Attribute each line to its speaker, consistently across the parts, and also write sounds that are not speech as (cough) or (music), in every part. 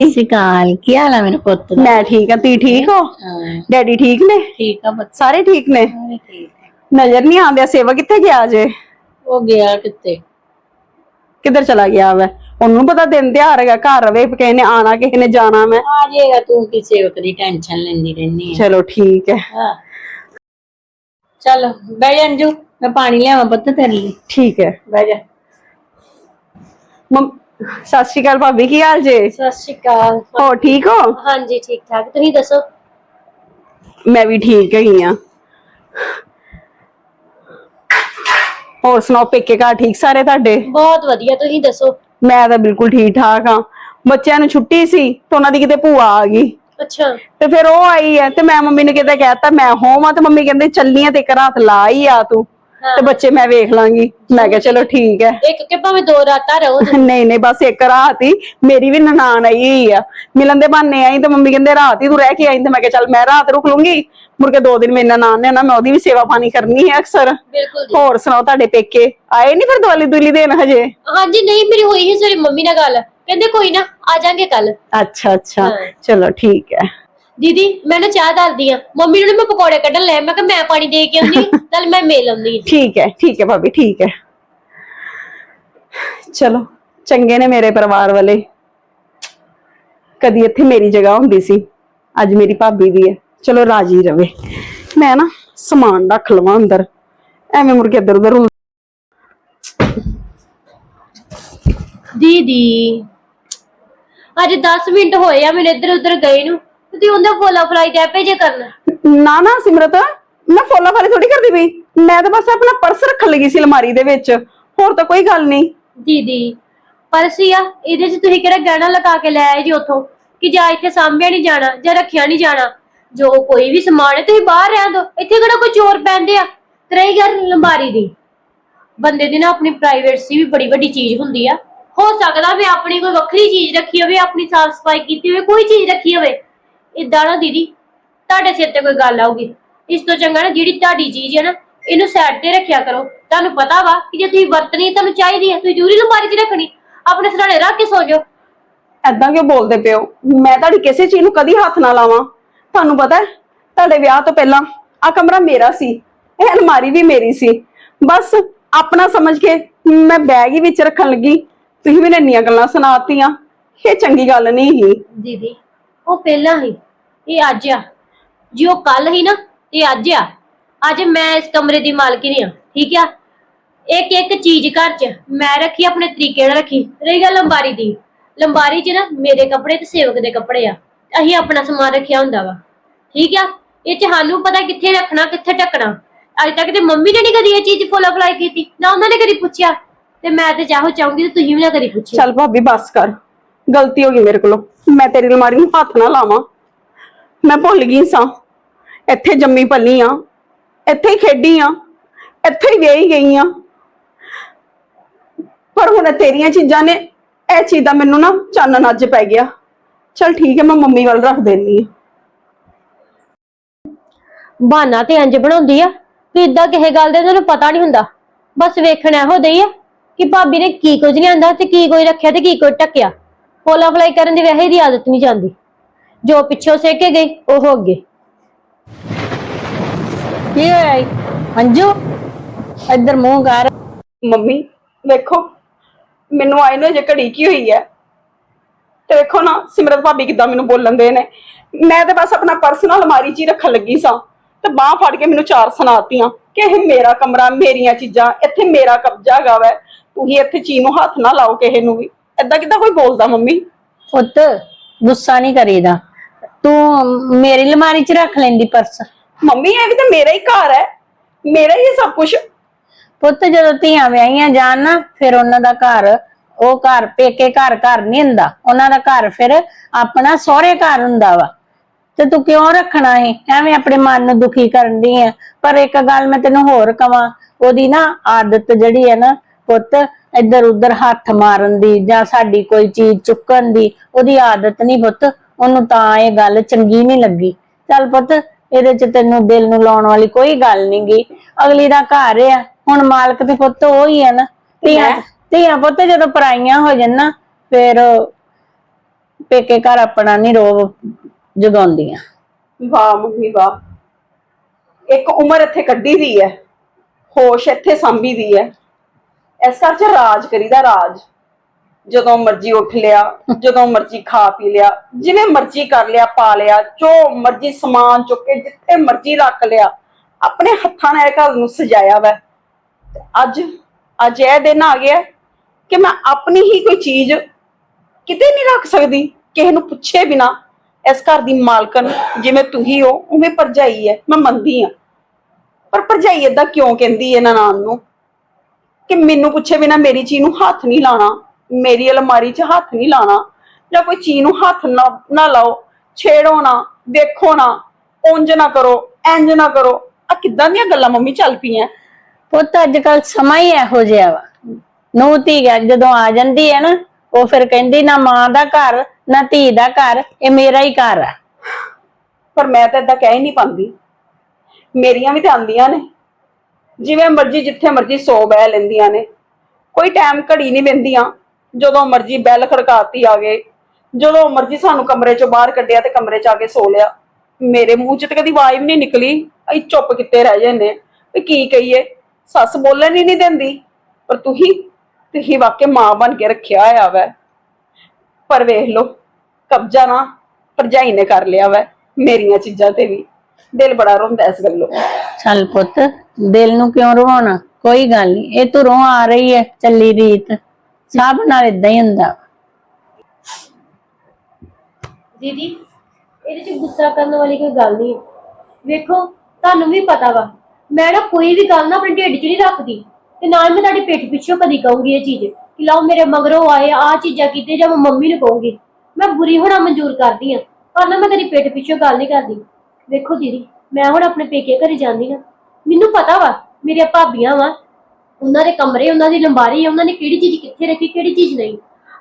Speaker 1: ਸਤਿ ਸ਼੍ਰੀ ਅਕਾਲ ਕੀ ਹਾਲ ਹੈ ਮੇਰੇ ਪੁੱਤ ਦਾ?
Speaker 2: ਮੈਂ ਠੀਕ ਆ ਤੁਸੀਂ ਠੀਕ ਹੋ?
Speaker 1: ਹਾਂ।
Speaker 2: ਡੈਡੀ ਠੀਕ ਨੇ?
Speaker 1: ਠੀਕ ਆ ਬੱਚਾ।
Speaker 2: ਸਾਰੇ ਠੀਕ ਨੇ?
Speaker 1: ਸਾਰੇ ਠੀਕ ਹੈ।
Speaker 2: ਨਜ਼ਰ ਨਹੀਂ ਆਉਂਦਿਆ ਸੇਵਾ ਕਿੱਥੇ ਗਿਆ ਜੇ?
Speaker 1: ਉਹ ਗਿਆ ਕਿੱਥੇ?
Speaker 2: ਕਿੱਧਰ ਚਲਾ ਗਿਆ ਵੈ? ਉਹਨੂੰ ਪਤਾ ਦਿਨ ਤਿਉਹਾਰ ਹੈਗਾ ਘਰ ਰਵੇ ਕਿਸੇ ਨੇ ਆਣਾ ਕਿਸੇ ਨੇ ਜਾਣਾ ਮੈਂ
Speaker 1: ਆ ਜਾਏਗਾ ਤੂੰ ਕੀ ਸੇਵਕ ਦੀ ਟੈਨਸ਼ਨ ਲੈਂਦੀ ਰਹਿਨੀ ਹੈ
Speaker 2: ਚਲੋ ਠੀਕ ਹੈ।
Speaker 1: ਹਾਂ। ਚੱਲ ਬਹਿ ਜਾ ਅੰਜੂ ਮੈਂ ਪਾਣੀ ਲਿਆਵਾਂ ਪੁੱਤ ਤੇਰੇ ਲਈ।
Speaker 2: ਠੀਕ ਹੈ।
Speaker 1: ਬਹਿ ਜਾ।
Speaker 2: ਮੰਮ- ਸਤਿ ਸ਼੍ਰੀ ਅਕਾਲ ਭਾਬੀ ਕੀ ਹਾਲ ਜੇ?
Speaker 3: ਸਤਿ ਸ਼੍ਰੀ ਅਕਾਲ।
Speaker 2: ਹੋ ਠੀਕ ਹੋ?
Speaker 3: ਹਾਂਜੀ ਠੀਕ ਠਾਕ। ਤੁਸੀਂ ਦੱਸੋ?
Speaker 2: ਮੈਂ ਵੀ ਠੀਕ ਹੈਗੀ ਆ। ਹੋਰ ਸੁਣਾਓ ਪੇਕੇ ਘਰ ਠੀਕ ਸਾਰੇ ਤੁਹਾਡੇ?
Speaker 3: ਬਹੁਤ ਵਧੀਆ ਤੁਸੀਂ ਦੱਸੋ?
Speaker 2: ਮੈਂ ਤਾਂ ਬਿਲਕੁਲ ਠੀਕ ਠਾਕ ਆ। ਬੱਚਿਆਂ ਨੂੰ ਛੁੱਟੀ ਸੀ ਤੇ ਉਹਨਾਂ ਦੀ ਕਿਤੇ ਭੂਆ ਆ ਗਈ।
Speaker 3: ਅੱਛਾ।
Speaker 2: ਤੇ ਫਿਰ ਉਹ ਆਈ ਹੈ ਤੇ ਮੈਂ ਮੰਮੀ ਨੇ ਕਿਤੇ ਕਹਿਤਾ ਮੈਂ ਹੋਵਾਂ ਤੇ ਮੰਮੀ ਕਹਿੰਦੇ ਚੱਲੀ ਆ ਤੇ ਇੱਕ ਰਾਤ ਲਾ ਹੀ ਆ ਤੂੰ। ਤੇ ਬੱਚੇ ਮੈਂ ਵੇਖ ਲਾਂਗੀ। ਮੈਂ ਕਿਹਾ ਚਲੋ ਠੀਕ ਹੈ।
Speaker 3: ਇੱਕ ਕਿ ਭਾਵੇਂ ਦੋ ਰਾਤਾਂ ਰਹੋ
Speaker 2: ਨਹੀਂ ਨਹੀਂ ਬਸ ਇੱਕ ਰਾਤ ਹੀ। ਮੇਰੀ ਵੀ ਨਨਾਣ ਆਈ ਹੋਈ ਆ। ਮਿਲਣ ਦੇ ਬਹਾਨੇ ਆਈ ਤੇ ਮੰਮੀ ਕਹਿੰਦੇ ਰਾਤ ਹੀ ਤੂੰ ਰਹਿ ਕੇ ਆਈ ਤੇ ਮੈਂ ਕਿਹਾ ਚੱਲ ਮੈਂ ਰਾਤ ਰੁਕ ਲੂੰਗੀ। ਮੁੜ ਕੇ ਦੋ ਦਿਨ ਮੇਰੇ ਨਨਾਣ ਨੇ ਨਾ ਮੈਂ ਉਹਦੀ ਵੀ ਸੇਵਾ ਪਾਣੀ ਕਰਨੀ ਹੈ ਅਕਸਰ। ਹੋਰ ਸੁਣਾਓ ਤੁਹਾਡੇ ਪੇਕੇ? ਆਏ ਨਹੀਂ ਫਿਰ ਦਵਾਲੀ ਦੁਲੀ ਦੇਣ ਹਜੇ?
Speaker 3: ਹਾਂਜੀ ਨਹੀਂ ਮੇਰੀ ਹੋਈ ਸੀ ਸਵੇਰੇ ਮੰਮੀ ਨਾਲ ਗੱਲ। ਕਹਿੰਦੇ ਕੋਈ ਨਾ ਆ ਜਾਾਂਗੇ ਕੱਲ
Speaker 2: ਅੱਛਾ ਅੱਛਾ। ਚਲੋ ਠੀਕ ਹੈ।
Speaker 3: ਦੀਦੀ ਮੈਂ ਨਾ ਚਾਹ ਦੱਸਦੀ ਆ। ਮੰਮੀ ਨੂੰ ਨਾ ਮੈਂ ਪਕੌੜੇ ਕੱਢਣ ਲੈ ਮੈਂ ਕਿਹਾ ਮੈਂ ਪਾਣੀ ਦੇ ਕੇ ਆਉਂਦੀ ਨਾਲ (laughs) ਮੈਂ ਮੇਲ ਆਉਂਦੀ।
Speaker 2: ਠੀਕ ਹੈ ਠੀਕ ਹੈ ਭਾਬੀ ਠੀਕ ਹੈ। ਚਲੋ ਚੰਗੇ ਨੇ ਮੇਰੇ ਪਰਿਵਾਰ ਵਾਲੇ। ਕਦੀ ਇੱਥੇ ਮੇਰੀ ਜਗ੍ਹਾ ਹੁੰਦੀ ਸੀ ਅੱਜ ਮੇਰੀ ਭਾਬੀ ਦੀ ਹੈ। ਚਲੋ ਰਾਜੀ ਰਵੇ। ਮੈਂ ਨਾ ਸਮਾਨ ਰੱਖ ਲਵਾਂ ਅੰਦਰ। ਐਵੇਂ ਮੁੜ ਕੇ ਇੱਧਰ ਉੱਧਰ ਹੁਲ-
Speaker 3: ਦੀਦੀ ਅੱਜ 10 ਮਿੰਟ ਹੋਏ ਆ ਮੈਨੂੰ ਇੱਧਰ ਉੱਧਰ ਗਏ ਨੂੰ। ਤੁਸੀਂ ਉਹਦਾ ਫੋਲਾ ਫਲਾਈ ਦੇ ਭੇਜੇ ਕਰਨ।
Speaker 2: ਨਾ ਨਾ ਸਿਮਰਤ ਮੈਂ ਫੋਲਾ ਫਾਲੀ ਥੋੜੀ ਕਰਦੀ ਪਈ। ਮੈਂ ਤਾਂ ਬਸ ਆਪਣਾ ਪਰਸ ਰੱਖਣ ਲੱਗੀ ਸੀ ਅਲਮਾਰੀ ਦੇ ਵਿੱਚ। ਹੋਰ ਤਾਂ ਕੋਈ ਗੱਲ ਨਹੀਂ।
Speaker 3: ਦੀਦੀ ਪਰਸੀ ਆ ਇਹਦੇ ਚ ਤੁਸੀਂ ਕਿਹੜਾ ਗਹਿਣਾ ਲਗਾ ਕੇ ਲੈ ਆਏ ਜੀ ਉਥੋਂ? ਕਿ ਜਾਂ ਇੱਥੇ ਸਾਂਭਿਆ ਨਹੀਂ ਜਾਣਾ ਜਾਂ ਰੱਖਿਆ ਨਹੀਂ ਜਾਣਾ? ਜੋ ਕੋਈ ਵੀ ਸਮਾਨ ਹੈ ਤੁਸੀਂ ਬਾਹਰ ਰਹਿਣ ਦਿਓ। ਇੱਥੇ ਕਿਹੜਾ ਕੋਈ ਚੋਰ ਪੈਂਦੇ ਆ? ਤੇ ਰਹੀ ਗੱਲ ਲੰਬਾਰੀ ਦੀ। ਬੰਦੇ ਦੀ ਨਾ ਆਪਣੀ ਪ੍ਰਾਈਵੇਸੀ ਵੀ ਬੜੀ ਵੱਡੀ ਚੀਜ਼ ਹੁੰਦੀ ਆ। ਹੋ ਸਕਦਾ ਵੀ ਆਪਣੀ ਕੋਈ ਵੱਖਰੀ ਚੀਜ਼ ਰੱਖੀ ਹੋਵੇ ਆਪਣੀ ਸਾਫ਼ ਸਫ਼ਾਈ ਕੀਤੀ ਹੋਵੇ ਕੋਈ ਚੀਜ਼ ਰੱਖੀ ਹੋਵੇ। ਇਦਾਂ ਨਾ ਦੀਦੀ ਤੁਹਾਡੇ ਸਿਰ ਤੇ ਕੋਈ ਗੱਲ ਆਊਗੀ। ਇਸ ਤੋਂ ਚੰਗਾ ਨਾ ਜਿਹੜੀ ਤੁਹਾਡੀ ਚੀਜ਼ ਹੈ ਨਾ ਇਹਨੂੰ ਸਾਈਡ ਤੇ ਰੱਖਿਆ ਕਰੋ। ਤੁਹਾਨੂੰ ਪਤਾ ਵਾ ਕਿ ਜੇ ਤੁਸੀਂ ਵਰਤਣੀ ਤੁਹਾਨੂੰ ਚਾਹੀਦੀ ਹੈ ਤੁਸੀਂ ਜ਼ਰੂਰੀ ਲੰਬਾਰੀ 'ਚ ਰੱਖਣੀ। ਆਪਣੇ ਸਰਾਣੇ ਰੱਖ ਕੇ ਸੋ ਜਾਓ।
Speaker 2: ਐਦਾਂ ਕਿਉਂ ਬੋਲਦੇ ਪਿਓ ਮੈਂ ਤੁਹਾਡੀ ਕਿਸੇ ਚੀਜ਼ ਨੂੰ ਕਦੀ ਹੱਥ ਨਾ ਲਾਵਾਂ। ਤੁਹਾਨੂੰ ਪਤਾ ਹੈ ਤੁਹਾਡੇ ਵਿਆਹ ਤੋਂ ਪਹਿਲਾਂ ਆ ਕਮਰਾ ਮੇਰਾ ਸੀ ਇਹ ਅਲਮਾਰੀ ਵੀ ਮੇਰੀ ਸੀ। ਬਸ ਆਪਣਾ ਸਮਝ ਕੇ ਮੈਂ ਬੈਗ ਹੀ ਵਿੱਚ ਰੱਖਣ ਲੱਗੀ। ਤੁਸੀਂ ਮੈਨੂੰ ਇੰਨੀਆਂ ਗੱਲਾਂ ਸੁਣਾਤੀਆਂ ਇਹ ਚੰਗੀ ਗੱਲ ਨਹੀਂ ਹੀ
Speaker 3: ਦੀਦੀ ਉਹ ਪਹਿਲਾਂ ਹੀ, ਇਹ ਅੱਜ ਆ। ਜੀ ਉਹ ਕੱਲ ਹੀ ਨਾ, ਇਹ ਅੱਜ ਆ। ਅੱਜ ਮੈਂ ਇਸ ਕਮਰੇ ਦੀ ਮਾਲਕਿਨ ਆ ਠੀਕ ਆ? ਇੱਕ ਇੱਕ ਚੀਜ਼ ਘਰ 'ਚ ਮੈਂ ਰੱਖੀ, ਆਪਣੇ ਤਰੀਕੇ ਨਾਲ ਰੱਖੀ। ਰਹੀ ਗੱਲ ਲੰਬਾਰੀ ਦੀ। ਲੰਬਾਰੀ 'ਚ ਨਾ ਮੇਰੇ ਕੱਪੜੇ ਤੇ ਸੇਵਕ ਦੇ ਕੱਪੜੇ ਆ। ਅਸੀਂ ਆਪਣਾ ਸਮਾਨ ਰੱਖਿਆ ਹੁੰਦਾ ਵਾ। ਠੀਕ ਆ? ਇਹ 'ਚ ਸਾਨੂੰ ਪਤਾ ਕਿੱਥੇ ਰੱਖਣਾ, ਕਿੱਥੇ ਢੱਕਣਾ। ਅੱਜ ਤੱਕ ਤੇ ਮੰਮੀ ਨੇ ਨਹੀਂ ਕਦੀ ਇਹ ਚੀਜ਼ ਫੋਲਾ ਫਲਾਈ ਕੀਤੀ, ਨਾ ਉਹਨਾਂ ਨੇ ਕਦੀ ਪੁੱਛਿਆ। ਤੇ ਮੈਂ ਤੇ ਚਾਹੋ ਚਾਹੂੰਗੀ ਤੇ ਤੁਸੀਂ ਵੀ ਨਾ ਕਦੀ ਪੁੱਛਿਆ
Speaker 2: ਚੱਲ ਭਾਬੀ, ਬਸ ਕਰ। ਗਲਤੀ ਹੋ ਗਈ ਮੇਰੇ ਕੋਲੋਂ। ਮੈਂ ਤੇਰੀ ਅਲਮਾਰੀ ਨੂੰ ਹੱਥ ਨਾ ਲਾਵਾਂ। ਮੈਂ ਭੁੱਲ ਗਈ ਸਾਂ। ਇੱਥੇ ਜੰਮੀ ਪਲੀ ਆ। ਇੱਥੇ ਹੀ ਖੇਡੀ ਆ। ਇੱਥੇ ਹੀ ਵਿਆਹੀ ਗਈ ਆ। ਪਰ ਹੁਣ ਤੇਰੀਆਂ ਚੀਜ਼ਾਂ ਨੇ, ਇਹ ਚੀਜ਼ ਦਾ ਮੈਨੂੰ ਨਾ ਚਾਨਣ ਅੱਜ ਪੈ ਗਿਆ। ਚਲ ਠੀਕ ਹੈ, ਮੈਂ ਮੰਮੀ ਵੱਲ ਰੱਖ ਦੇਣੀ ਆ।
Speaker 3: ਬਹਾਨਾ ਤੇ ਇੰਜ ਬਣਾਉਂਦੀ ਆ ਕਿ ਇਦਾਂ ਕਿਸੇ ਗੱਲ ਦਾ ਇਹਨਾਂ ਨੂੰ ਪਤਾ ਨਹੀਂ ਹੁੰਦਾ। ਬਸ ਵੇਖਣ ਇਹੋ ਦਈ ਆ ਕਿ ਭਾਬੀ ਨੇ ਕੀ ਕੁਝ ਲਿਆਂਦਾ ਤੇ ਕੀ ਕੋਈ ਰੱਖਿਆ ਤੇ ਕੀ ਕੋਈ ਟੱਕਿਆ ਫੋਲਾ ਫਲਾਈ ਕਰਨ ਦੀ ਵੈਸੇ ਦੀ ਆਦਤ ਨਹੀਂ ਜਾਂਦੀ। ਜੋ ਪਿੱਛੋਂ ਸਿੱਖ ਕੇ ਗਈ ਉਹ ਹੋ ਅੱਗੇ
Speaker 1: ਕੀ ਹੋਇਆ ਈ? ਅੰਜੂ ਇੱਧਰ ਮੂੰਹ ਕਰ।
Speaker 2: ਮੰਮੀ ਵੇਖੋ ਮੈਨੂੰ ਆਏ ਨੂੰ ਜੇ ਘੜੀ ਕੀ ਹੋਈ ਹੈ? ਤੇ ਵੇਖੋ ਨਾ ਸਿਮਰਤ ਭਾਬੀ ਕਿਦਾਂ ਮੈਨੂੰ ਬੋਲਣ ਦੇ ਨੇ। ਮੈਂ ਤੇ ਬਸ ਆਪਣਾ ਪਰਸਨਲ ਅਲਮਾਰੀ 'ਚ ਹੀ ਰੱਖਣ ਲੱਗੀ ਸਾਂ। ਤੇ ਬਾਹ ਫੜ ਕੇ ਮੈਨੂੰ ਚਾਰ ਸੁਣਾਤੀਆਂ ਕਿ ਇਹ ਮੇਰਾ ਕਮਰਾ ਮੇਰੀਆਂ ਚੀਜ਼ਾਂ ਇੱਥੇ ਮੇਰਾ ਕਬਜ਼ਾ ਹੈਗਾ ਵੈ। ਤੁਸੀਂ ਇੱਥੇ ਚੀਜ਼ ਨੂੰ ਹੱਥ ਨਾ ਲਾਓ ਕਿਸੇ ਨੂੰ ਵੀ। ਏਦਾਂ ਕਿਦਾਂ ਕੋਈ ਬੋਲਦਾ ਮੰਮੀ?
Speaker 1: ਪੁੱਤ ਗੁੱਸਾ ਨਹੀਂ ਕਰੀਦਾ। ਤੂੰ ਮੇਰੀ ਅਲਮਾਰੀ 'ਚ ਰੱਖ ਲੈਂਦੀ ਪਰਸ।
Speaker 2: ਮੰਮੀ ਇਹ ਵੀ ਤਾਂ ਮੇਰਾ ਹੀ ਘਰ ਹੈ। ਮੇਰਾ ਹੀ ਸਭ ਕੁਝ
Speaker 1: ਪੁੱਤ ਜਦੋਂ ਧੀਆਂ ਵਿਆਹੀਆਂ ਜਾਣ ਨਾ ਫਿਰ ਉਹਨਾਂ ਦਾ ਘਰ ਉਹ ਘਰ ਪੇਕੇ ਘਰ ਘਰ ਨਹੀਂ ਹੁੰਦਾ। ਉਹਨਾਂ ਦਾ ਘਰ ਫਿਰ ਆਪਣਾ ਸਹੁਰੇ ਘਰ ਹੁੰਦਾ ਵਾ। ਤੇ ਤੂੰ ਕਿਉਂ ਰੱਖਣਾ ਹੈ ਐਵੇਂ ਆਪਣੇ ਮਨ ਨੂੰ ਦੁਖੀ ਕਰਨ ਦੀ ਹੈ ਪਰ ਇੱਕ ਗੱਲ ਮੈਂ ਤੈਨੂੰ ਹੋਰ ਕਵਾਂ ਉਹਦੀ ਨਾ ਆਦਤ ਜਿਹੜੀ ਹੈ ਨਾ ਪੁੱਤ ਇੱਧਰ ਉੱਧਰ ਹੱਥ ਮਾਰਨ ਦੀ ਜਾਂ ਸਾਡੀ ਕੋਈ ਚੀਜ਼ ਚੁੱਕਣ ਦੀ ਉਹਦੀ ਆਦਤ ਨਹੀਂ ਪੁੱਤ। ਉਹਨੂੰ ਤਾਂ ਇਹ ਗੱਲ ਚੰਗੀ ਨਹੀਂ ਲੱਗੀ। ਚੱਲ ਪੁੱਤ ਇਹਦੇ ਚ ਤੈਨੂੰ ਦਿਲ ਨੂੰ ਲਾਉਣ ਵਾਲੀ ਕੋਈ ਗੱਲ ਨੀ ਗੀ। ਅਗਲੀ ਦਾ ਘਰ ਆ। ਹੁਣ ਮਾਲਕ ਤੇ ਪੁੱਤ ਉਹ ਹੀ ਆ ਨਾ। ਧੀਆਂ ਧੀਆਂ ਪੁੱਤ ਜਦੋਂ ਪਰਾਈਆਂ ਹੋ ਜਾਣ ਨਾ ਫਿਰ ਪੇਕੇ ਘਰ ਆਪਣਾ ਨਹੀਂ ਰੋਬ ਜਗਾਉਂਦੀਆਂ।
Speaker 2: ਵਾਹ ਮੰਮੀ ਵਾਹ। ਇੱਕ ਉਮਰ ਇੱਥੇ ਕੱਢੀ ਦੀ ਹੈ ਹੋਸ਼ ਇੱਥੇ ਸੰਭੀ ਦੀ ਹੈ ਇਸ ਘਰ 'ਚ ਰਾਜ ਕਰੀਦਾ ਰਾਜ। ਜਦੋਂ ਮਰਜ਼ੀ ਉੱਠ ਲਿਆ, ਜਦੋਂ ਮਰਜ਼ੀ ਖਾ ਪੀ ਲਿਆ, ਜਿਵੇਂ ਮਰਜ਼ੀ ਕਰ ਲਿਆ, ਪਾ ਲਿਆ, ਜੋ ਮਰਜ਼ੀ ਸਮਾਨ ਚੁੱਕ ਕੇ ਜਿੱਥੇ ਮਰਜ਼ੀ ਰੱਖ ਲਿਆ, ਆਪਣੇ ਹੱਥਾਂ ਨਾਲ ਇਹ ਘਰ ਨੂੰ ਸਜਾਇਆ ਵਾ। ਅੱਜ ਅੱਜ ਇਹ ਦਿਨ ਆ ਗਿਆ ਕਿ ਮੈਂ ਆਪਣੀ ਹੀ ਕੋਈ ਚੀਜ਼ ਕਿਤੇ ਨਹੀਂ ਰੱਖ ਸਕਦੀ, ਕਿਸੇ ਨੂੰ ਪੁੱਛੇ ਬਿਨਾ ਇਸ ਘਰ ਦੀ ਮਾਲਕਨ ਜਿਵੇਂ ਤੁਸੀਂ ਹੋ ਉਵੇਂ ਭਰਜਾਈ ਹੈ, ਮੈਂ ਮੰਨਦੀ ਆ ਪਰ ਭਰਜਾਈ ਏਦਾਂ ਕਿਉਂ ਕਹਿੰਦੀ ਹੈ ਨਨਾਣ ਨੂੰ? ਕਿ ਮੈਨੂੰ ਪੁੱਛੇ ਬਿਨਾ ਮੇਰੀ ਚੀਜ਼ ਨੂੰ ਹੱਥ ਨਹੀਂ ਲਾਣਾ ਮੇਰੀ ਅਲਮਾਰੀ 'ਚ ਹੱਥ ਨਹੀਂ ਲਾਣਾ ਜਾਂ ਕੋਈ ਚੀਜ਼ ਨੂੰ ਹੱਥ ਨਾ ਨਾ ਲਾਓ ਛੇੜੋ ਨਾ ਦੇਖੋ ਨਾ ਉਂਝ ਨਾ ਕਰੋ ਇੰਝ ਨਾ ਕਰੋ। ਆ ਕਿੱਦਾਂ ਦੀਆਂ ਗੱਲਾਂ ਮੰਮੀ ਚੱਲ ਪਈਆਂ?
Speaker 1: ਪੁੱਤ ਅੱਜ ਕੱਲ ਸਮਾਂ ਹੀ ਇਹੋ ਜਿਹਾ ਵਾ। ਨੂੰ ਧੀ ਜਦੋਂ ਆ ਜਾਂਦੀ ਹੈ ਨਾ ਉਹ ਫਿਰ ਕਹਿੰਦੀ ਨਾ ਮਾਂ ਦਾ ਘਰ ਨਾ ਧੀ ਦਾ ਘਰ ਇਹ ਮੇਰਾ ਹੀ ਘਰ ਆ।
Speaker 2: ਪਰ ਮੈਂ ਤਾਂ ਏਦਾਂ ਕਹਿ ਹੀ ਨਹੀਂ ਪਾਉਂਦੀ। ਮੇਰੀਆਂ ਵੀ ਤਾਂ ਆਂਦੀਆਂ ਨੇ। ਜਿਵੇਂ ਮਰਜ਼ੀ ਜਿੱਥੇ ਮਰਜ਼ੀ ਸੌ ਬਹਿ ਲੈਂਦੀਆਂ ਨੇ। ਕੋਈ ਟਾਈਮ ਘੜੀ ਨਹੀਂ ਪੈਂਦੀਆਂ ਜਦੋਂ ਮਰਜ਼ੀ ਬੈਲ ਖੜਕਾਤੀ ਆ ਗਏ ਜਦੋਂ ਮਰਜ਼ੀ ਸਾਨੂੰ ਕਮਰੇ ਚੋਂ ਬਾਹਰ ਕੱਢਿਆ ਤੇ ਕਮਰੇ 'ਚ ਆ ਕੇ ਸੋ ਲਿਆ। ਮੇਰੇ ਮੂੰਹ 'ਚ ਤੇ ਕਦੀ ਆਵਾਜ਼ ਵੀ ਨਹੀਂ ਨਿਕਲੀ। ਅਸੀਂ ਚੁੱਪ ਕਿੱਤੇ ਰਹਿ ਜਾਂਦੇ ਵੀ ਕੀ ਕਹੀਏ? ਸੱਸ ਬੋਲਣ ਹੀ ਨਹੀਂ ਦਿੰਦੀ। ਪਰ ਤੁਸੀਂ ਤੁਸੀਂ ਵਾਕਿਆ ਮਾਂ ਬਣ ਕੇ ਰੱਖਿਆ ਹੋਇਆ ਵੈ। ਪਰ ਵੇਖ ਲੋ ਕਬਜ਼ਾ ਨਾ ਭਰਜਾਈ ਨੇ ਕਰ ਲਿਆ ਵੈ, ਮੇਰੀਆਂ ਚੀਜ਼ਾਂ ਤੇ ਵੀ। ਦਿਲ ਬੜਾ ਰੋਂਦਾ ਇਸ ਗੱਲੋਂ।
Speaker 1: ਚੱਲ ਪੁੱਤ ਦਿਲ ਨੂੰ ਕਿਉਂ ਰਵਾਉਣਾ ਕੋਈ ਗੱਲ ਨਹੀਂ, ਇਹ ਤੁਰੋਂ ਆ ਰਹੀ ਹੈ ਚੱਲੀ ਰੀਤ। ਸਭ ਨਾਲ ਇਦਾਂ ਹੀ ਹੁੰਦਾ
Speaker 3: ਦੀਦੀ, ਇਹਦੇ ਚ ਗੁੱਸਾ ਕਰਨ ਵਾਲੀ ਕੋਈ ਗੱਲ ਨਹੀਂ ਹੈ। ਵੇਖੋ, ਤੁਹਾਨੂੰ ਵੀ ਪਤਾ ਵਾ, ਮੈਂ ਨਾ ਕੋਈ ਵੀ ਗੱਲ ਨਾ ਆਪਣੇ ਢਿੱਡ 'ਚ ਨਹੀਂ ਰੱਖਦੀ। ਤੇ ਨਾ ਹੀ ਮੈਂ ਤੁਹਾਡੀ ਪਿੱਠ ਪਿੱਛੋਂ ਕਦੀ ਕਹੂੰਗੀ ਇਹ ਚੀਜ਼ ਕਿ ਲਓ ਮੇਰੇ ਮਗਰੋਂ ਆਏ ਆ ਚੀਜ਼ਾਂ ਕੀਤੇ ਜਾਂ ਮੈਂ ਮੰਮੀ ਨੂੰ ਕਹੂੰਗੀ। ਮੈਂ ਬੁਰੀ ਹੋਣਾ ਮਨਜ਼ੂਰ ਕਰਦੀ ਆ ਪਰ ਨਾ ਮੈਂ ਕਦੀ ਪਿੱਠ ਪਿੱਛੋਂ ਗੱਲ ਨਹੀਂ ਕਰਦੀ। ਵੇਖੋ ਦੀਦੀ, ਮੈਂ ਹੁਣ ਆਪਣੇ ਪੇਕੇ ਘਰੇ ਜਾਂਦੀ ਨਾ ਮੈਨੂੰ ਪਤਾ ਵਾ, ਮੇਰੀਆਂ ਭਾਬੀਆਂ ਵਾ, ਉਹਨਾਂ ਦੇ ਕਮਰੇ, ਉਹਨਾਂ ਦੀ ਲੰਬਾਰੀ ਉਹਨਾਂ ਨੇ ਕਿਹੜੀ ਚੀਜ਼ ਕਿੱਥੇ ਰੱਖੀ, ਕਿਹੜੀ ਚੀਜ਼ ਨਹੀਂ।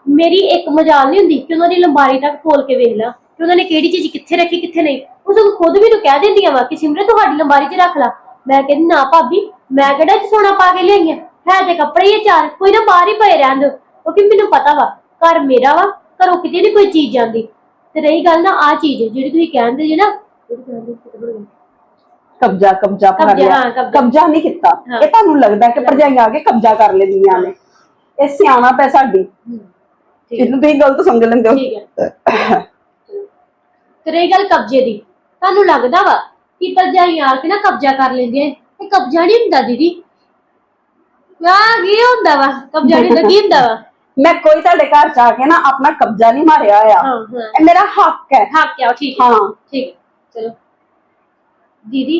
Speaker 3: ਮੇਰੀ ਇੱਕ ਮਜਾਲ ਨਹੀਂ ਹੁੰਦੀ ਕਿ ਉਹਨਾਂ ਦੀ ਲੰਬਾਰੀ ਤੱਕ ਖੋਲ ਕੇ ਵੇਖ ਲਾਂ, ਕਿ ਉਹਨਾਂ ਨੇ ਕਿਹੜੀ ਚੀਜ਼ ਕਿੱਥੇ ਰੱਖੀ, ਕਿੱਥੇ ਨਹੀਂ। ਉਹ ਸਗੋਂ ਖੁਦ ਮੈਨੂੰ ਕਹਿ ਦਿੰਦੀਆਂ ਵਾ ਕਿ ਸਿਮਰਨ ਤੁਹਾਡੀ ਲੰਬਾਰੀ 'ਚ ਰੱਖ ਲਾ। ਮੈਂ ਕਹਿੰਦੀ, ਨਾ ਭਾਬੀ, ਮੈਂ ਕਿਹੜਾ ਚ ਸੋਨਾ ਪਾ ਕੇ ਲਿਆਈਆਂ ਹੈ ਤੇ ਕੱਪੜੇ ਹੀ ਆ ਚਾਰ, ਕੋਈ ਨਾ ਬਾਹਰ ਹੀ ਪਏ ਰਹਿਣ ਦਿਓ। ਕਿਉਂਕਿ ਮੈਨੂੰ ਪਤਾ ਵਾ, ਘਰ ਮੇਰਾ ਵਾ, ਘਰੋਂ ਕਿਤੇ ਨਹੀਂ ਕੋਈ ਚੀਜ਼ ਜਾਂਦੀ। ਤੇ ਰਹੀ ਗੱਲ ਨਾ ਆ ਚੀਜ਼, ਜਿਹੜੀ ਤੁਸੀਂ ਕਹਿੰਦੇ ਜੇ ਨਾ ਜਿਹੜੀ ਕਹਿੰਦੇ ਸੀ ਤੇ ਬੜੀ-
Speaker 2: ਕਬਜ਼ਾ ਕਬਜ਼ਾ ਕਰ
Speaker 3: ਕਬਜ਼ਾ,
Speaker 2: ਲਿਆ।
Speaker 3: ਹਾਂ, ਕਬਜ਼ਾ।
Speaker 2: ਕਬਜ਼ਾ ਨਹੀਂ ਕੀਤਾ।
Speaker 3: ਹਾਂ।
Speaker 2: ਇਹ ਤੁਹਾਨੂੰ ਲੱਗਦਾ ਕਿ ਭਰਜਾਈਆਂ ਆ ਕੇ ਕਬਜ਼ਾ ਕਰ ਲੈਂਦੀਆਂ ਨੇ? ਇਹ ਸਿਆਣਾ ਪੈ ਸਾਡੀ। ਇਹਨੂੰ ਤੁਸੀਂ ਗਲਤ ਸਮਝ ਲੈਂਦੇ ਹੋ।
Speaker 3: ਠੀਕ ਹੈ। ਤੇ ਰਹੀ ਗੱਲ ਕਬਜ਼ੇ ਦੀ। ਤੁਹਾਨੂੰ ਲੱਗਦਾ ਵਾ ਕਿ ਭਰਜਾਈਆਂ ਆ ਕੇ ਨਾ ਕਬਜ਼ਾ ਕਰ ਲੈਂਦੀਆਂ ਇਹ ਕਬਜ਼ਾ ਨਹੀਂ ਹੁੰਦਾ ਦੀਦੀ। ਆ ਕੀ ਹੁੰਦਾ ਵਾ? ਕਬਜ਼ਾ ਨਹੀਂ ਕੀ ਹੁੰਦਾ ਵਾ?
Speaker 2: ਮੈਂ ਕੋਈ ਤੁਹਾਡੇ ਘਰ ਚ ਆ ਕੇ ਨਾ ਆਪਣਾ ਕਬਜ਼ਾ ਨਹੀਂ ਮਾਰਿਆ ਹੋਇਆ
Speaker 3: ਹਾਂ ਹਾਂ।
Speaker 2: ਇਹ ਮੇਰਾ ਹੱਕ ਹੈ।
Speaker 3: ਹਾਂ ਕਿਆ ਠੀਕ ਹੈ।
Speaker 2: ਹਾਂ।
Speaker 3: ਠੀਕ ਹੈ। ਚਲੋ। ਦੀਦੀ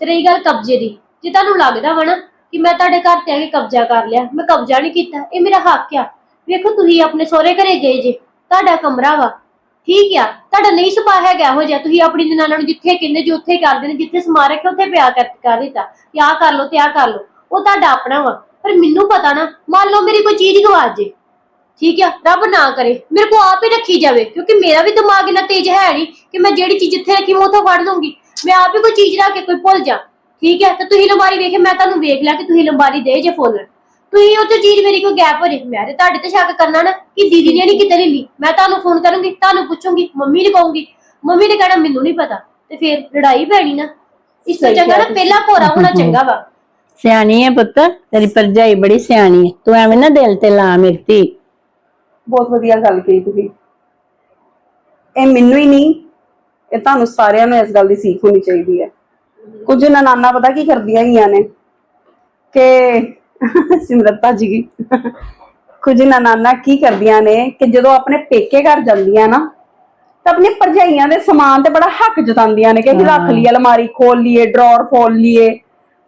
Speaker 3: ਤੇ ਰਹੀ ਗੱਲ ਕਬਜ਼ੇ ਦੀ। ਜੇ ਤੁਹਾਨੂੰ ਲੱਗਦਾ ਵਾ ਨਾ ਕਿ ਮੈਂ ਤੁਹਾਡੇ ਘਰ ਤੇ ਆ ਕੇ ਕਬਜ਼ਾ ਕਰ ਲਿਆ, ਮੈਂ ਕਬਜ਼ਾ ਨਹੀਂ ਕੀਤਾ, ਇਹ ਮੇਰਾ ਹੱਕ ਆ। ਵੇਖੋ, ਤੁਸੀਂ ਆਪਣੇ ਸਹੁਰੇ ਘਰੇ ਗਏ ਜੇ, ਤੁਹਾਡਾ ਕਮਰਾ ਵਾ। ਠੀਕ ਆ, ਤੁਹਾਡਾ ਨਹੀਂ ਸੁਭਾਅ ਹੈਗਾ ਇਹੋ ਜਿਹਾ। ਤੁਸੀਂ ਆਪਣੀ ਜਨਾਨਾ ਨੂੰ ਜਿੱਥੇ ਕਹਿੰਦੇ ਜੀ ਉੱਥੇ ਕਰਦੇ ਨੇ ਜਿੱਥੇ ਸਮਾ ਰੱਖਿਆ, ਉੱਥੇ ਪਿਆ ਕਰ ਕਰ ਦਿੱਤਾ। ਕਿ ਆਹ ਕਰ ਲਓ, ਤੇ ਆਹ ਕਰ ਲਓ। ਉਹ ਤੁਹਾਡਾ ਆਪਣਾ ਵਾ। ਪਰ ਮੈਨੂੰ ਪਤਾ ਨਾ, ਮੰਨ ਲਓ ਮੇਰੀ ਕੋਈ ਚੀਜ਼ ਗਵਾਚ ਜੇ। ਠੀਕ ਆ, ਰੱਬ ਨਾ ਕਰੇ। ਮੇਰੇ ਕੋ ਆਪ ਹੀ ਰੱਖੀ ਜਾਵੇ, ਕਿਉਂਕਿ ਮੇਰਾ ਵੀ ਦਿਮਾਗ ਇੰਨਾ ਤੇਜ਼ ਹੈ ਨਹੀਂ ਕਿ ਮੈਂ ਜਿਹੜੀ ਚੀਜ਼ ਜਿੱਥੇ ਰੱਖੀ ਮੈਂ ਉੱਥੋਂ ਫੜ ਲੂੰਗੀ ਮੈਂ ਆਪ ਹੀ ਕੋਈ ਚੀਜ਼ ਰੱਖ ਕੇ ਕੋਈ ਭੁੱਲ ਜਾ। ਠੀਕ ਹੈ? ਤੇ ਤੁਸੀਂ ਲੰਬਾਰੀ ਵੇਖੇ ਮੈਂ ਤੁਹਾਨੂੰ ਵੇਖ ਲਿਆ ਕਿ ਤੁਸੀਂ ਲੰਬਾਰੀ ਦੇ ਜੇ ਫੋਲਣ ਤੁਸੀਂ ਉਹ 'ਚੋਂ ਚੀਜ਼ ਮੇਰੀ ਕੋਈ ਗੈਪ ਹੋ ਜੇ। ਮੈਂ ਤੇ ਤੁਹਾਡੇ ਤੇ ਸ਼ੱਕ ਕਰਨਾ ਨਾ ਕਿ ਦੀਦੀ ਨੇ ਨਹੀਂ ਕਿਤੇ ਲਈ ਮੈਂ ਤੁਹਾਨੂੰ ਫੋਨ ਕਰੂੰਗੀ ਤੁਹਾਨੂੰ ਪੁੱਛੂੰਗੀ ਮੰਮੀ ਨੂੰ ਕਹੂੰਗੀ। ਮੰਮੀ ਨੇ ਕਹਿਣਾ ਮੈਨੂੰ ਨਹੀਂ ਪਤਾ। ਤੇ ਫਿਰ ਲੜਾਈ ਪੈਣੀ ਨਾ। ਇਸ ਤੋਂ ਚੰਗਾ ਨਾ ਪਹਿਲਾਂ ਭੋਰਾ ਹੋਣਾ ਚੰਗਾ ਵਾ।
Speaker 1: ਸਿਆਣੀ ਹੈ ਪੁੱਤ। ਤੇਰੀ ਭਰਜਾਈ ਬੜੀ ਸਿਆਣੀ ਹੈ ਤੂੰ ਐਵੇਂ ਨਾ ਦਿਲ ਤੇ ਲਾ ਮੇਰੀ ਧੀ।
Speaker 2: ਬਹੁਤ ਵਧੀਆ ਗੱਲ ਕਹੀ ਤੁਸੀਂ। ਇਹ ਮੈਨੂੰ ਹੀ ਨਹੀਂ ਇਹ ਤੁਹਾਨੂੰ ਸਾਰਿਆਂ ਨੂੰ ਇਸ ਗੱਲ ਦੀ ਸੀਖ ਹੋਣੀ ਚਾਹੀਦੀ ਹੈ। ਕੁਝ ਨਨਾਨਾ ਪਤਾ ਕੀ ਕਰਦੀਆਂ ਹੈਗੀਆਂ ਨੇ ਕਿ (laughs) ਸਿਮਰਤ ਕੀ ਕੁਝ ਨਨਾਨਾ ਕੀ ਕਰਦੀਆਂ ਨੇ ਕਿ ਜਦੋਂ ਆਪਣੇ ਪੇਕੇ ਘਰ ਜਾਂਦੀਆਂ ਨਾ ਤਾਂ ਆਪਣੀ ਭਰਜਾਈਆਂ ਦੇ ਸਮਾਨ ਤੇ ਬੜਾ ਹੱਕ ਜਤਾਉਂਦੀਆਂ ਨੇ ਕਿ ਰੱਖ ਲਈਏ ਅਲਮਾਰੀ ਖੋਲ ਲਈਏ ਡਰਾਅਰ ਖੋਲ ਲਈਏ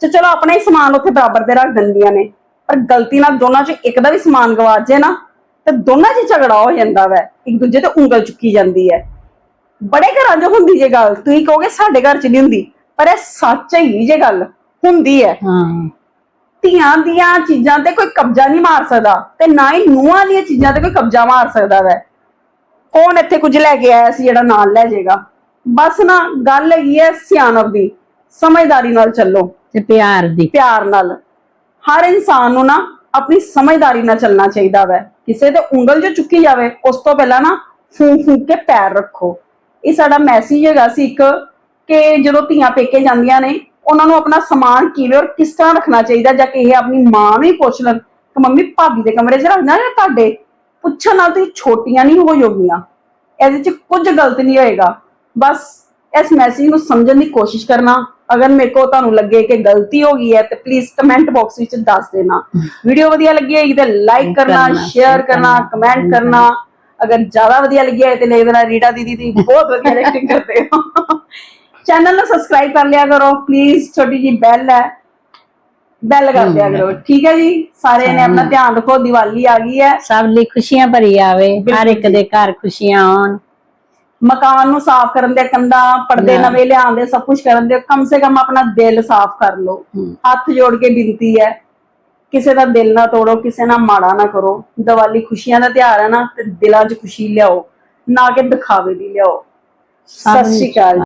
Speaker 2: ਤੇ ਚਲੋ ਆਪਣਾ ਹੀ ਸਮਾਨ ਉੱਥੇ ਬਰਾਬਰ ਤੇ ਰੱਖ ਦਿੰਦੀਆਂ ਨੇ। ਪਰ ਗਲਤੀ ਨਾਲ ਦੋਨਾਂ ਚ ਇੱਕ ਦਾ ਵੀ ਸਮਾਨ ਗਵਾਚ ਜੇ ਨਾ ਤੇ ਦੋਨਾਂ 'ਚ ਝਗੜਾ ਹੋ ਜਾਂਦਾ ਵੈ। ਇੱਕ ਦੂਜੇ ਤੇ ਉਂਗਲ ਚੁੱਕੀ ਜਾਂਦੀ ਹੈ। ਬੜੇ ਘਰਾਂ 'ਚ ਹੁੰਦੀ ਜੇ ਗੱਲ ਤੁਸੀਂ ਕਹੋਗੇ ਸਾਡੇ ਘਰ 'ਚ ਨਹੀਂ ਹੁੰਦੀ ਪਰ ਇਹ ਸੱਚ ਹੀ ਜੇ ਗੱਲ ਹੁੰਦੀ ਹੈ।
Speaker 1: ਹਾਂ।
Speaker 2: ਧੀਆਂ ਦੀਆਂ ਚੀਜ਼ਾਂ ਤੇ ਕੋਈ ਕਬਜ਼ਾ ਨਹੀਂ ਮਾਰ ਸਕਦਾ ਤੇ ਨਾ ਹੀ ਨੂੰਹਾਂ ਦੀਆਂ ਚੀਜ਼ਾਂ ਤੇ ਕੋਈ ਕਬਜ਼ਾ ਮਾਰ ਸਕਦਾ ਵੈ। ਕੌਣ ਇੱਥੇ ਕੁਝ ਲੈ ਕੇ ਆਇਆ ਸੀ ਜਿਹੜਾ ਨਾਲ ਲੈ ਜਾਏਗਾ? ਬਸ ਨਾ ਗੱਲ ਹੈਗੀ ਹੈ ਸਿਆਣਪ ਦੀ ਸਮਝਦਾਰੀ ਨਾਲ ਚੱਲੋ।
Speaker 1: ਤੇ ਪਿਆਰ ਦੀ।
Speaker 2: ਪਿਆਰ ਨਾਲ। ਹਰ ਇਨਸਾਨ ਨੂੰ ਨਾ ਆਪਣੀ ਸਮਝਦਾਰੀ ਨਾਲ ਚੱਲਣਾ ਚਾਹੀਦਾ ਵੈ। ਕਿਸੇ ਤੇ ਉਂਗਲ ਜੋ ਚੁੱਕੀ ਜਾਵੇ ਉਸ ਤੋਂ ਪਹਿਲਾਂ ਨਾ ਫੂਕ ਫੂਕ ਕੇ ਪੈਰ ਰੱਖੋ। ਇਹ ਸਾਡਾ ਮੈਸੇਜ ਹੈਗਾ ਸੀ ਇੱਕ ਕਿ ਜਦੋਂ ਧੀਆਂ ਪੇਕੇ ਜਾਂਦੀਆਂ ਨੇ ਉਹਨਾਂ ਨੂੰ ਆਪਣਾ ਸਮਾਨ ਕਿਵੇਂ ਔਰ ਕਿਸ ਤਰ੍ਹਾਂ ਰੱਖਣਾ ਚਾਹੀਦਾ ਜਾਂ ਕਿ ਇਹ ਆਪਣੀ ਮਾਂ ਨੂੰ ਹੀ ਪੁੱਛ ਲੈਣ ਕਿ ਮੰਮੀ ਭਾਬੀ ਦੇ ਕਮਰੇ 'ਚ ਰੱਖਣਾ ਜਾਂ ਤੁਹਾਡੇ? ਪੁੱਛਣ ਨਾਲ ਤੁਸੀਂ ਛੋਟੀਆਂ ਨਹੀਂ ਹੋ ਜਾਓਗੀਆਂ ਇਹਦੇ 'ਚ ਕੁਝ ਗਲਤ ਨਹੀਂ ਹੋਏਗਾ। ਬਸ ਇਸ ਮੈਸੇਜ ਨੂੰ ਸਮਝਣ ਦੀ ਕੋਸ਼ਿਸ਼ ਕਰਨਾ। ਅਗਰ ਮੇਰੇ ਕੋ ਤੁਹਾਨੂੰ ਲੱਗੇ ਕਿ ਗਲਤੀ ਹੋ ਗਈ ਹੈ ਤੇ ਪਲੀਜ਼ ਕਮੈਂਟ ਬਾਕਸ ਵਿੱਚ ਦੱਸ ਦੇਣਾ। ਵੀਡੀਓ ਵਧੀਆ ਲੱਗੀ ਹੋਏਗੀ ਤੇ ਲਾਈਕ ਕਰਨਾ ਸ਼ੇਅਰ ਕਰਨਾ, ਕਮੈਂਟ ਕਰਨਾ। ਅਗਰ ਜ਼ਿਆਦਾ ਵਧੀਆ ਲੱਗੀ ਹੈ ਤੇ ਲਿਖ ਦੇਣਾ ਰੀਟਾ ਦੀਦੀ ਤੁਸੀਂ ਬਹੁਤ ਵਧੀਆ ਐਕਟਿੰਗ ਕਰਦੇ ਹੋ। ਚੈਨਲ ਨੂੰ ਸਬਸਕ੍ਰਾਈਬ ਕਰ ਲਿਆ ਕਰੋ ਪਲੀਜ਼ ਛੋਟੀ ਜੀ ਬੈਲ ਹੈ। ਬੈਲ ਕਰ ਦਿਆ ਕਰੋ ਠੀਕ ਹੈ ਜੀ? ਸਾਰੇ ਨੇ ਆਪਣਾ ਧਿਆਨ ਰੱਖੋ ਦੀਵਾਲੀ ਆ ਗਈ ਹੈ।
Speaker 1: ਸਭ ਲਈ ਖੁਸ਼ੀਆਂ ਭਰੀ ਆਵੇ ਹਰ ਇੱਕ ਦੇ ਘਰ ਖੁਸ਼ੀਆਂ ਆਉਣ।
Speaker 2: ਮਕਾਨ ਨੂੰ ਸਾਫ਼ ਕਰਨ ਦੇ ਕੰਧਾਂ ਪਰਦੇ। ਨਵੇਂ ਲਿਆਉਣ ਦੇ ਸਭ ਕੁਝ ਕਰਨ ਦੇ ਕਮ ਸੇ ਕਮ ਆਪਣਾ ਦਿਲ ਸਾਫ਼ ਕਰ ਲਓ। ਹੱਥ ਜੋੜ ਕੇ ਬੇਨਤੀ ਹੈ। ਕਿਸੇ ਦਾ ਦਿਲ ਨਾ ਤੋੜੋ ਕਿਸੇ ਨਾਲ ਮਾੜਾ ਨਾ ਕਰੋ। ਦੀਵਾਲੀ ਖੁਸ਼ੀਆਂ ਦਾ ਤਿਉਹਾਰ ਹੈ ਨਾ ਤੇ ਦਿਲਾਂ 'ਚ ਖੁਸ਼ੀ ਲਿਆਓ ਨਾ ਕਿ ਦਿਖਾਵੇ ਦੀ ਲਿਆਓ। ਸਤਿ ਸ਼੍ਰੀ ਅਕਾਲ